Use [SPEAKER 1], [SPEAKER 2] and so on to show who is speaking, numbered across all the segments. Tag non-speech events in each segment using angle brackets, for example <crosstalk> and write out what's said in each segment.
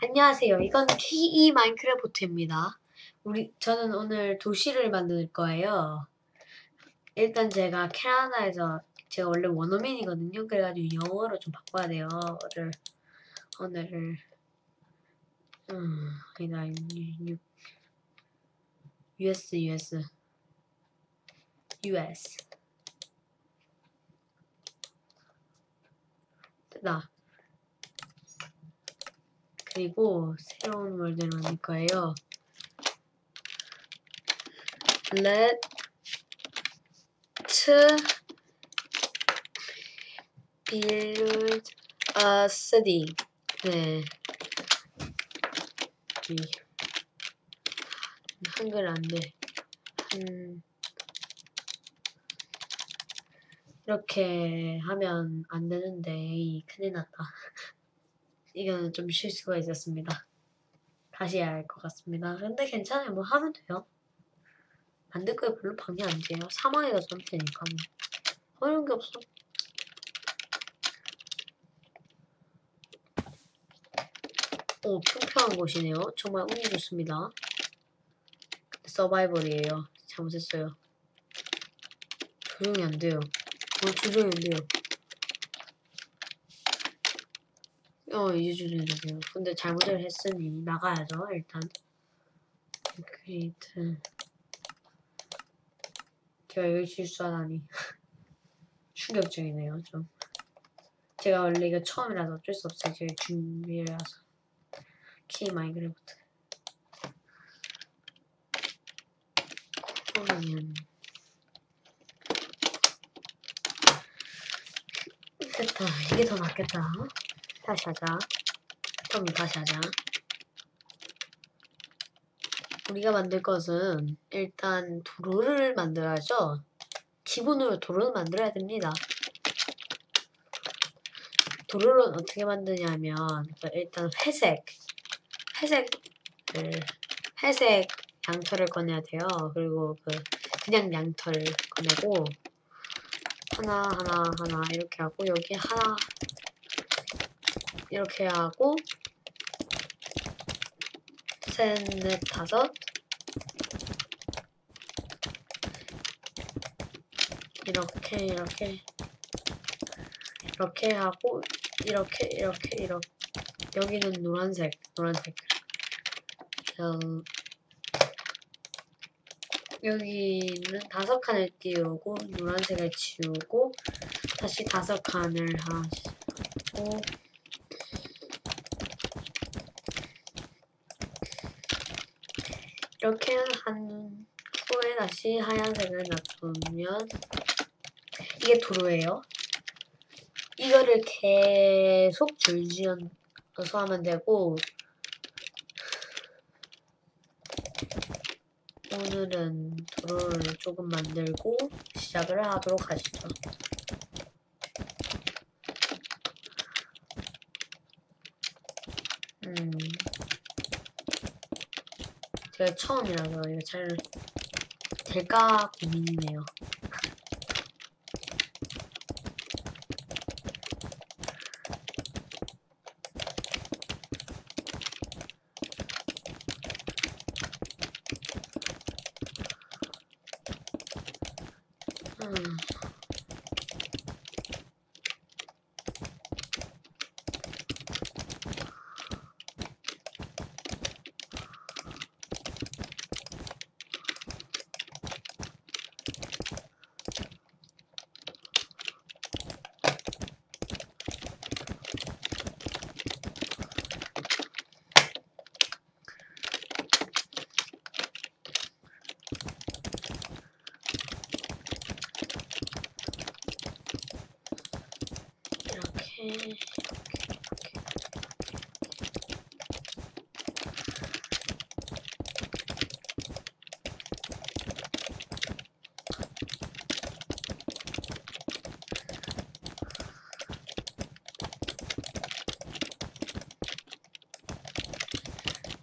[SPEAKER 1] 안녕하세요. 이건 KE 마인크래프트입니다. 우리 저는 오늘 도시를 만들 거예요. 일단 제가 캐나다에서 제가 원래 원어민이거든요. 그래가지고 영어로 좀 바꿔야 돼요. 오늘 오늘을 음 유- US US US 나 그리고 새로운 월드를 만들 거예요. Let build a city. 네. 이 한글 안 돼. 한 이렇게 하면 안 되는데 이 큰일 났다. 이거는 좀 실수가 있었습니다. 다시 해야 할 것 같습니다. 근데 괜찮아요. 뭐 하면 돼요. 만들 거에 별로 방해 안 돼요. 하면 되니까 뭐. 어려운 게 없어. 오, 평평한 곳이네요. 정말 운이 좋습니다. 서바이벌이에요. 잘못했어요. 조용히 안 돼요. 뭐 조용히 안 돼요. 어, 돼요. 근데 잘못을 했으니 나가야죠, 일단. 크리에이트. 제가 이걸 실수하다니. <laughs> 충격적이네요, 좀. 제가 원래 이거 처음이라서 어쩔 수 없어요. 제가 준비해라서. 키 마이크래프트. 그러면 됐다. 이게 더 낫겠다. 다시 하자. 그럼 다시 하자. 우리가 만들 것은 일단 도로를 만들어야죠. 기본으로 도로를 만들어야 됩니다. 도로를 어떻게 만드냐면 일단 회색, 회색을 회색 양털을 꺼내야 돼요. 그리고 그 그냥 양털 꺼내고 하나 하나 하나 이렇게 하고 여기 하나 이렇게 하고 셋, 넷, 다섯. 이렇게 이렇게 이렇게 하고 이렇게 이렇게 이렇게. 여기는 노란색 노란색. 어, 여기는 다섯 칸을 띄우고 노란색을 지우고 다시 다섯 칸을 하시고 이렇게 한 후에 다시 하얀색을 놔두면 이게 도로예요. 이거를 계속 줄지어서 하면 되고 오늘은 도로를 조금 만들고 시작을 하도록 하시죠. 음, 제가 처음이라서 이거 잘 될까 고민이네요. 음.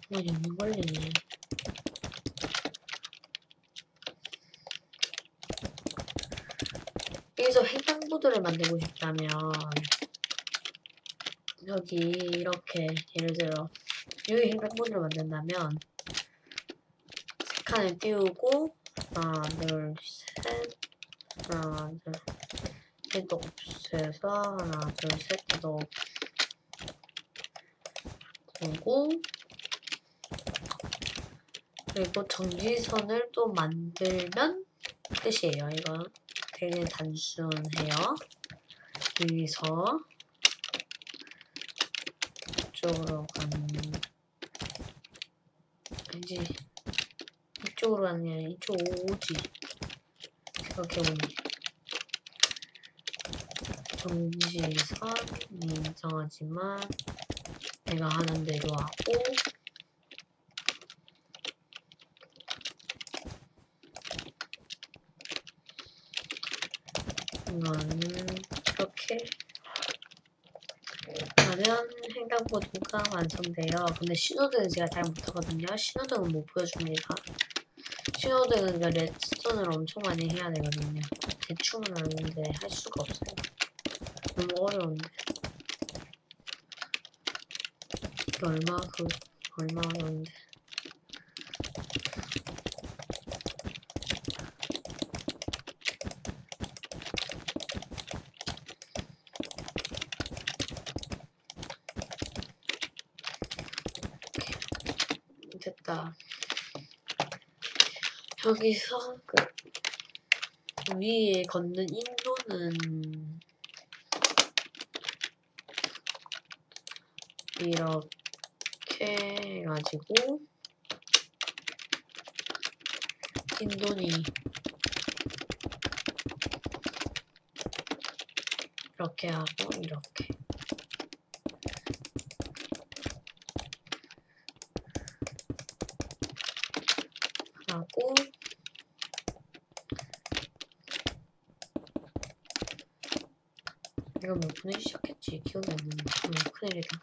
[SPEAKER 1] 너무 걸리네. 여기서 횡단보도를 만들고 싶다면 여기 이렇게 예를 들어 여기 횡단보도를 만든다면 세 칸을 띄우고 하나 둘셋 하나 둘 해도 없애서 하나 둘셋 해도 두고 그리고 정지선을 또 만들면 끝이에요. 이거 되게 단순해요. 여기서 이쪽으로 가는 아니지 이쪽으로 가는 게 아니라 이쪽 오지. 생각해보니 정지선 인정하지만 내가 하는 대로 하고 이거는 이렇게 하면 횡단보도가 완성돼요. 근데 신호등은 제가 잘 못하거든요. 신호등은 못 보여줍니다. 신호등은 그 레드스톤을 엄청 많이 해야 되거든요. 대충은 아는데 할 수가 없어요. 너무 어려운데. 이게 얼마 그 얼마 어려운데. 됐다. 여기서 그 위에 걷는 인도는 이렇게 해가지고 인도니 이렇게 하고 이렇게 하고. 내가 몇 분에 시작했지? 기억이 안 나네. 어, 큰일이다.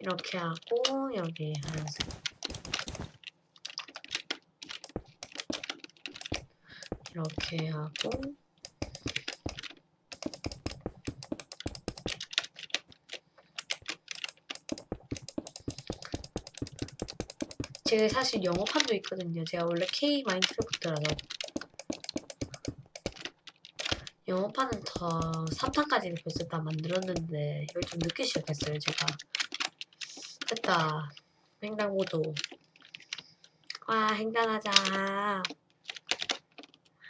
[SPEAKER 1] 이렇게 하고 여기 하얀색 이렇게 하고 제가 사실 영어판도 있거든요. 제가 원래 K 마인크래프트라서 영어판은 더 3탄까지는 벌써 다 만들었는데 이걸 좀 늦게 시작했어요. 제가 됐다. 횡단보도 와 횡단하자.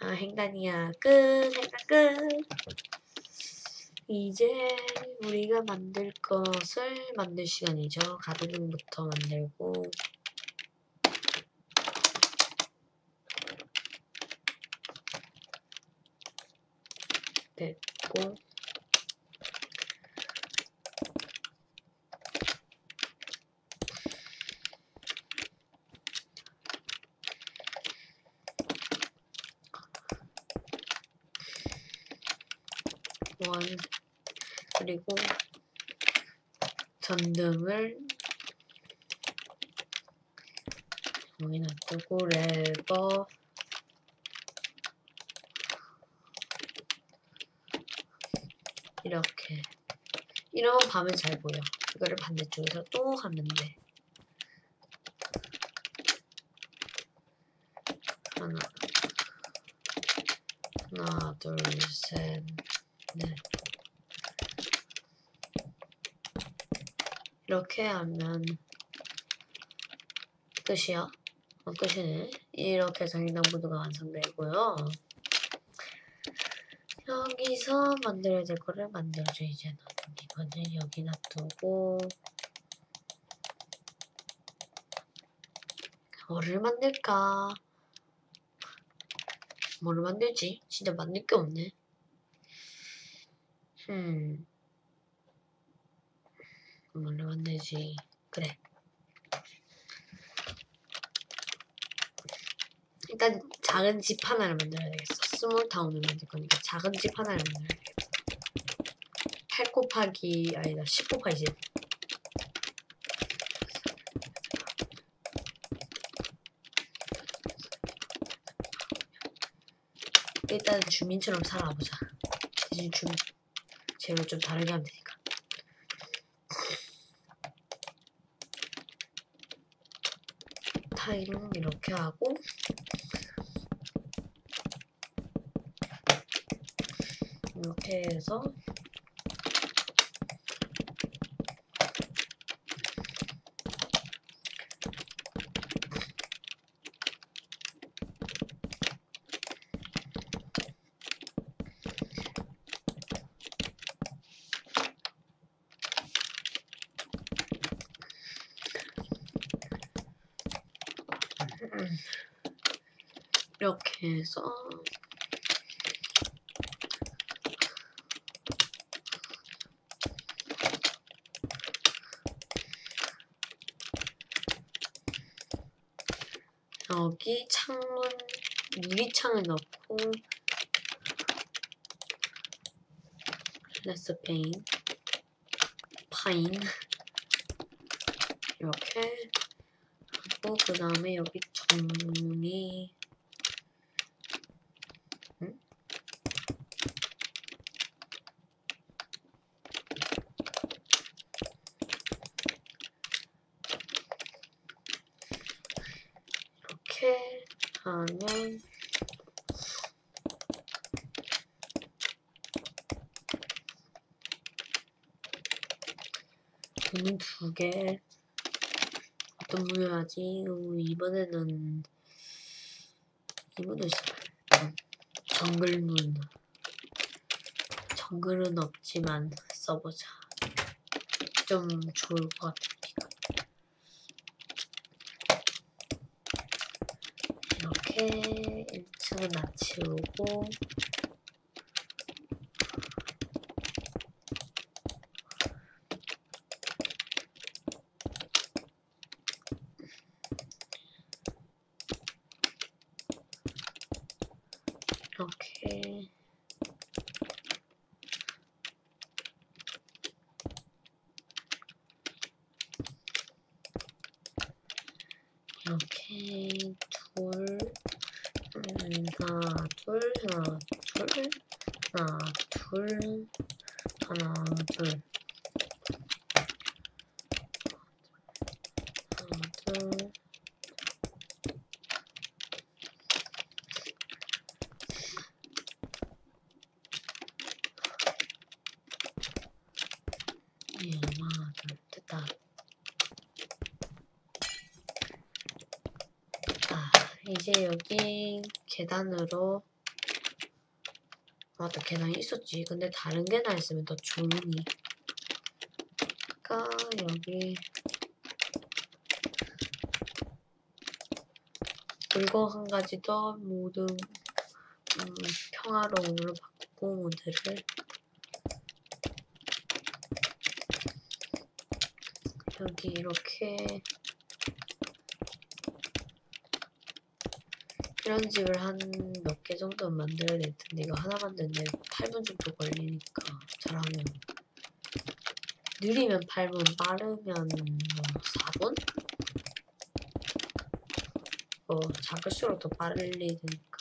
[SPEAKER 1] 아 횡단이야. 끝. 횡단 끝. 이제 우리가 만들 것을 만들 시간이죠. 가로등부터 만들고 됐고. 원. 그리고 전등을 여기 놔두고 레버 이렇게. 이러면 밤에 잘 보여. 이거를 반대쪽에서 또 하면 돼 하나. 하나 둘셋넷. 이렇게 하면 끝이야? 어, 끝이네. 이렇게 해서 횡단보도가 완성되고요 여기서 만들어야 될 거를 만들어줘 이제는 이거는 여기 놔두고. 뭐를 만들까? 뭐를 만들지? 진짜 만들 게 없네. 음 뭐를 만들지? 그래. 일단 작은 집 하나를 만들어야 되겠어. 스몰 타운을 만들 거니까 작은 집 하나를 만들어야 되겠어. 8 곱하기 아니다 10 곱하기 10. 일단 주민처럼 살아보자. 대신 주민 재료 좀 다르게 하면 되니까. 타일은 이렇게 하고 해서 이렇게 해서 여기 창문 유리창을 넣고 글래스 페인 파인 이렇게 하고 그 다음에 여기 정리 응? 이렇게 하면 문두 개. 어떤 문을 하지? 어, 이번에는 이번에 정글 문. 정글은 없지만 써보자. 좀 좋을 것 같으니까. 이렇게 1층은 다 치우고 이렇게 이렇게 둘 음, 하나 둘 하나 둘 하나 둘 하나 둘 하나 둘 예, 하나 둘 됐다 아, 이제 여기 계단으로 맞다 계단이 있었지. 근데 다른 계단 있으면 더 좋으니. 그러니까 여기 그리고 한 가지 더 모두 음, 평화로움으로 바꾸고 모드를 여기 이렇게 이런 집을 한 몇 개 정도는 만들어야 될 텐데 이거 하나 만드는데 8분 정도 걸리니까 잘하면 느리면 8분 빠르면 뭐 4분? 뭐 작을수록 더 빨리 되니까.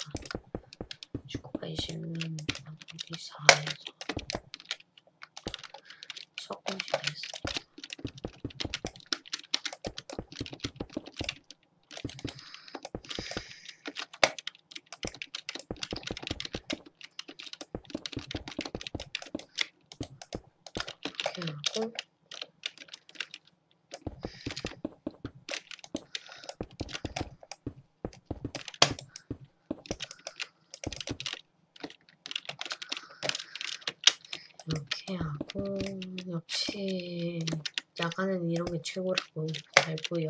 [SPEAKER 1] 축구가 20면 어디 4에서 조금씩 했어 이렇게 하고 이렇게 하고 역시 야간에는 이런 게 최고라고 알고요.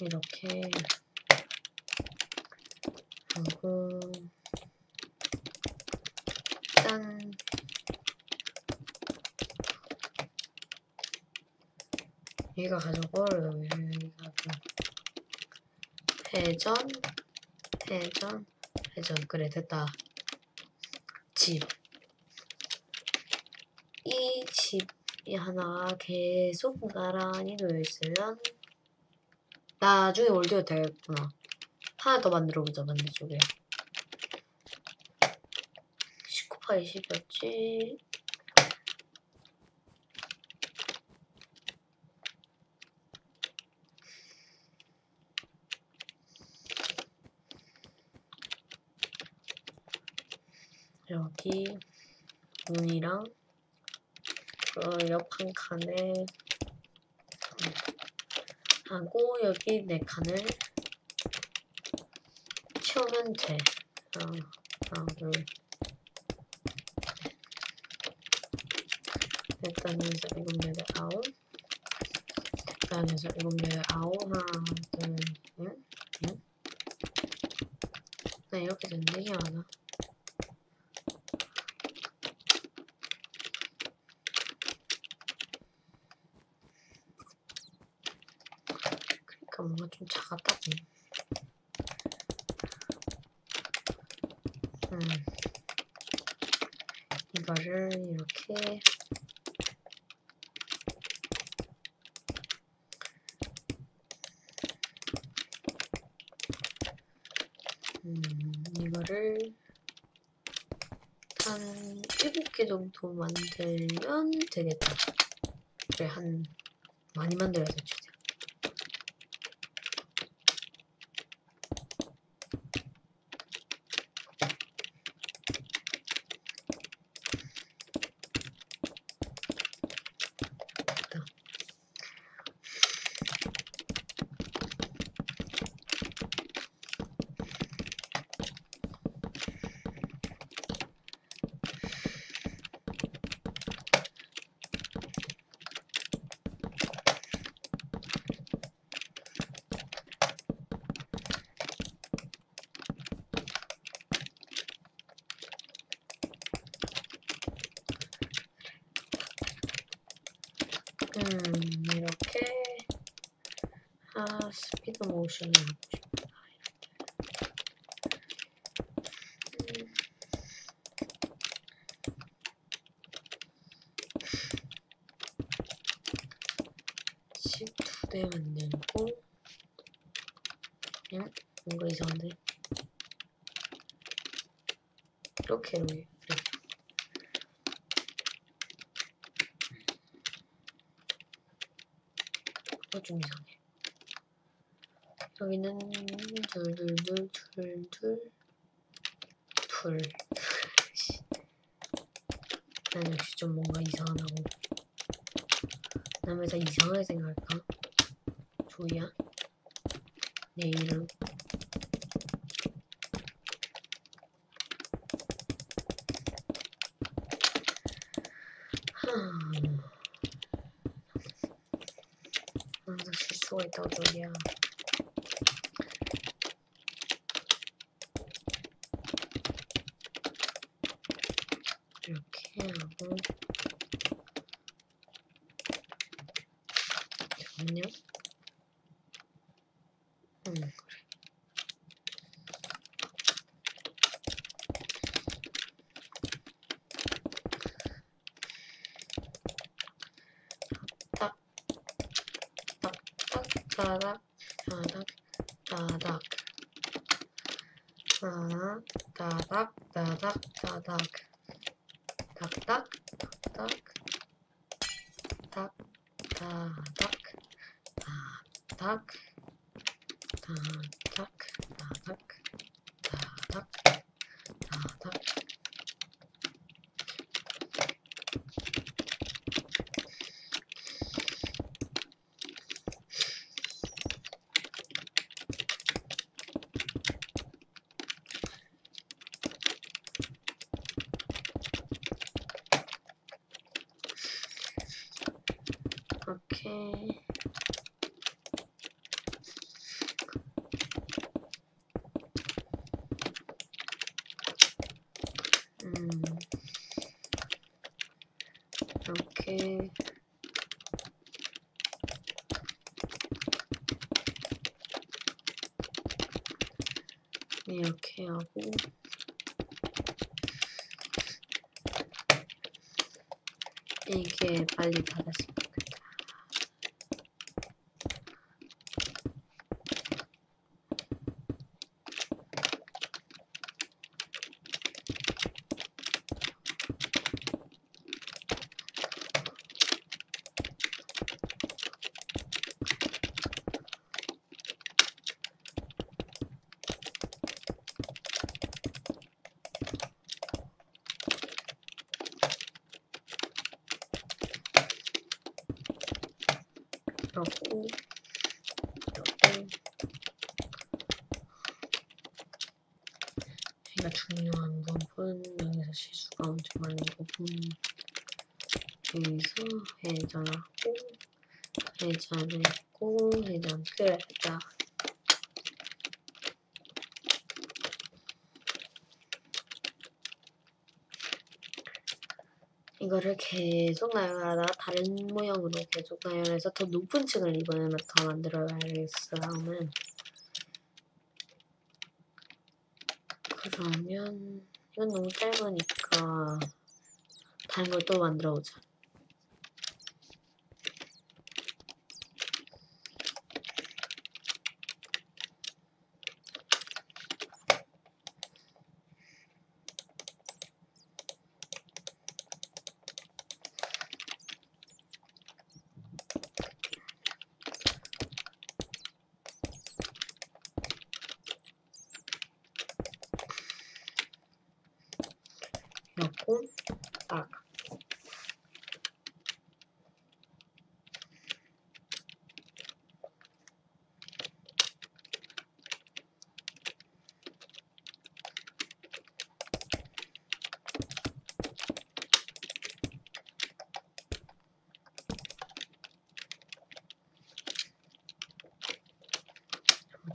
[SPEAKER 1] 이렇게 하고 짠 얘가 어려워요 여기가 회전? 회전? 회전. 그래 됐다. 집. 이 집이 하나 계속 나란히 놓여 있으면 나중에 올려도 되겠구나. 하나 더 만들어보자 반대쪽에. 19 80이었지 여기 문이랑 그 옆 한 칸에 하고 여기 네 칸을 채우면 돼. 하나, 하나, 둘. 일단 해서 일곱, 여덟, 아홉. 일단 해서 일곱, 여덟, 아홉. 하나, 둘, 응? 응? 나 이렇게 됐네, 희한하다. 그러니까 뭔가 좀 작았다고. 음. 이거를 이렇게 음, 이거를 한 7개 정도 만들면 되겠다. 그래, 한 많이 만들어야 돼, 진짜. 음, 이렇게 아, 스피드 모션을 하고 싶다. 십두대 만들고 응? 뭔가 이상한데? 이렇게 이렇게 이렇게. 어, 좀 이상해. 여기는 둘둘둘 둘둘 둘. 씨. 난 역시 좀 뭔가 이상하다고. 난왜다 이상하게 생각할까? 조이야? 내 이름. 하... 항상 실수가 있다고 조이야. 이렇게 하고 잠깐만요. 음, 그래. 딱, 따닥, 따닥, 따닥. 하나, 따닥, 따닥, 따닥. 딱딱, 딱딱, 딱, 따닥, 따닥, 따닥, 따닥, 따닥, 따닥. 오케이. 음. 이렇게. 이렇게 하고. 이게 빨리 좋겠다. 하고 이렇게 여기가 중요한 부분 여기서 실수가 엄청 많은 부분 여기서 회전하고 회전했고 회전 끝 자. 이거를 계속 나열하다가 다른 모형으로 계속 나열해서 더 높은 층을 이번에는 더 만들어야겠어요. 다음은 그러면 이건 너무 짧으니까 다른 걸 또 만들어 보자. 넣고 딱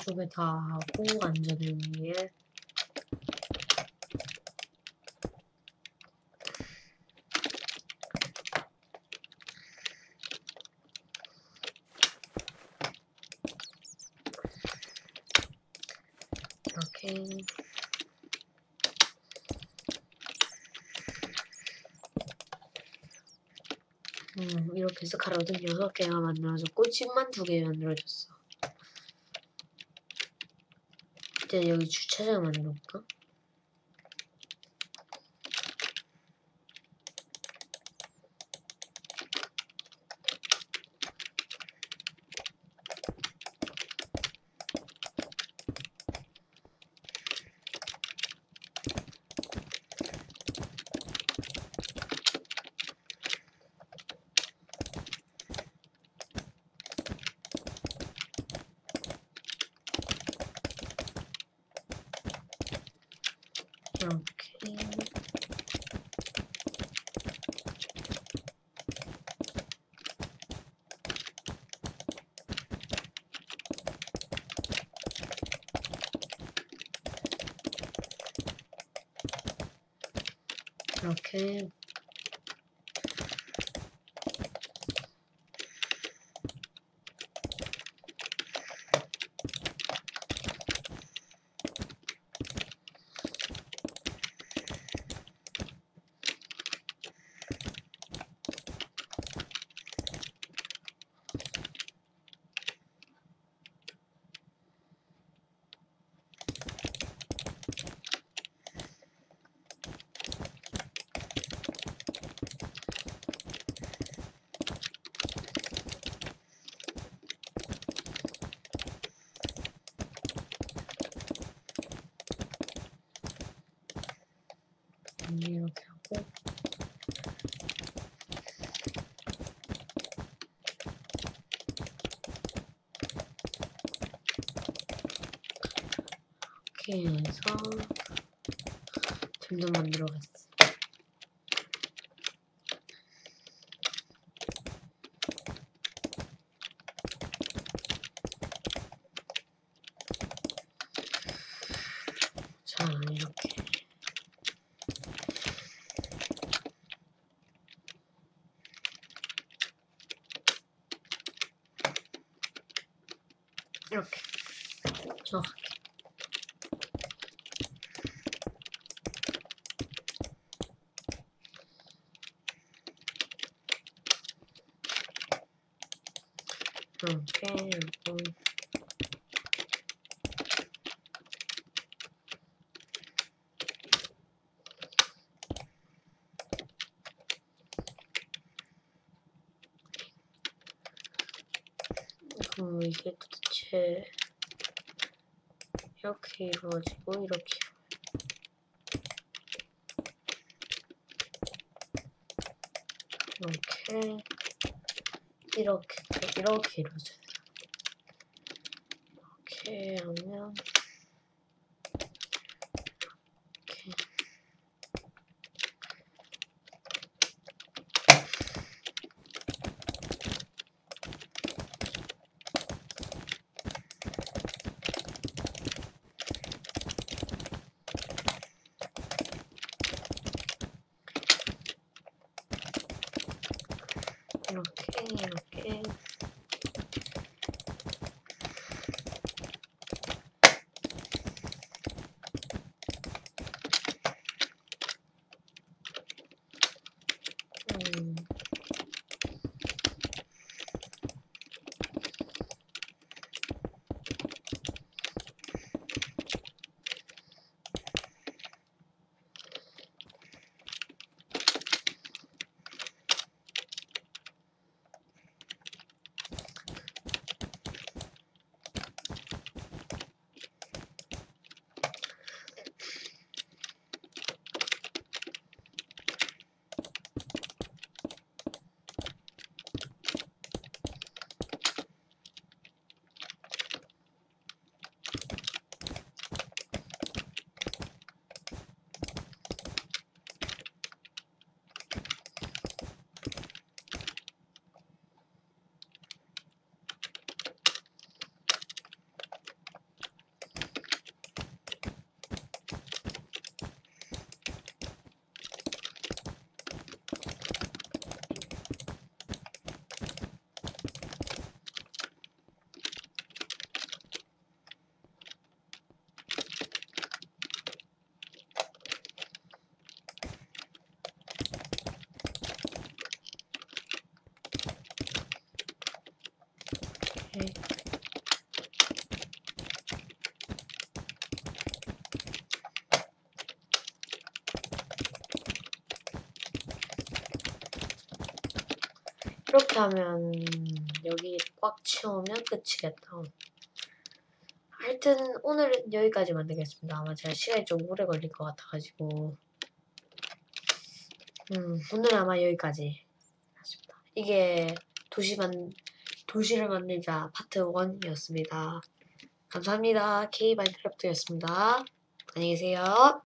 [SPEAKER 1] 쪽에 다 하고 안전을 위해 이렇게 음, 이렇게 해서 가로등 여섯 개가 만들어졌고 집만 두개 만들어졌어. 이제 여기 주차장 만들어볼까? 이렇게 이렇게 이렇게 하고 이렇게 해서 점점 만들어갔어. 자, 이렇게. 이렇게. 정 확하게. 이렇게 하고 그럼 이게 도대체 이렇게 이루어지고 이렇게 이렇게 이렇게 이렇게 이루어져요. 이렇게 하면 하면 여기 꽉 채우면 끝이겠다. 하여튼 오늘은 여기까지 만들겠습니다. 아마 제가 시간이 좀 오래 걸릴 것 같아가지고 음, 오늘은 아마 여기까지 하겠습니다. 이게 도시 만 도시를 만들자 파트 1이었습니다. 감사합니다. K 마인크래프트였습니다. 안녕히 계세요.